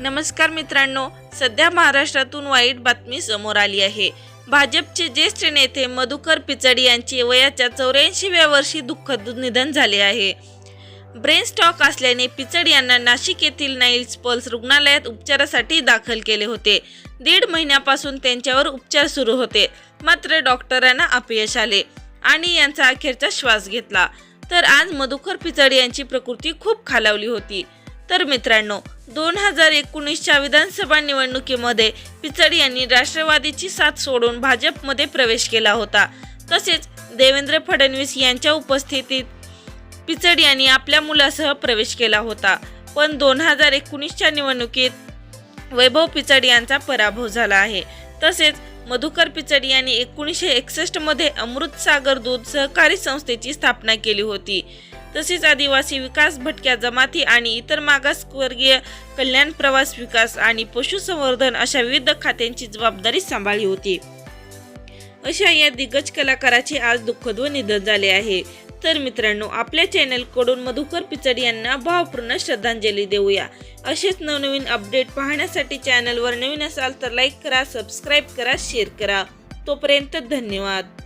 नमस्कार मित्रांनो सध्या महाराष्ट्रातून वाईट बातमी समोर आली आहे. भाजपचे ज्येष्ठ नेते मधुकर पिचडी यांचे वयाच्या चौऱ्याऐंशीव्या वर्षी दुःखद निधन झाले आहे. ब्रेन स्टॉक असल्याने पिचड यांना नाशिक येथील नाईल्स पल्स रुग्णालयात उपचारासाठी दाखल केले होते. दीड महिन्यापासून त्यांच्यावर उपचार सुरू होते. मात्र डॉक्टरांना अपयश आले आणि यांचा अखेरचा श्वास घेतला. तर आज मधुकर पिचड यांची प्रकृती खूप खालावली होती. तर मित्रांनो दोन हजार एकोणीसच्या विधानसभा निवडणुकीमध्ये पिचड यांनी राष्ट्रवादीची साथ सोडून भाजपमध्ये प्रवेश केला होता. तसेच देवेंद्र फडणवीस यांच्या उपस्थितीत पिचड यांनी आपल्या मुलासह प्रवेश केला होता. पण दोन हजार एकोणीसच्या निवडणुकीत वैभव पिचड यांचा पराभव झाला आहे. तसेच मधुकर पिचड यांनी एकोणीसशे एकसष्टमध्ये अमृतसागर दूध सहकारी संस्थेची स्थापना केली होती. तसेच आदिवासी विकास भटक्या जमाती आणि इतर मागासवर्गीय कल्याण प्रवास विकास आणि पशुसंवर्धन अशा विविध खात्यांची जबाबदारी सांभाळली होती. अशा या दिग्गज कलाकाराचे आज दुःखद व निधन झाले आहे. तर मित्रांनो आपल्या चॅनलकडून मधुकर पिचड यांना भावपूर्ण श्रद्धांजली देऊया. असेच नवनवीन अपडेट पाहण्यासाठी चॅनलवर नवीन असाल तर लाईक करा सबस्क्राईब करा शेअर करा. तोपर्यंत धन्यवाद.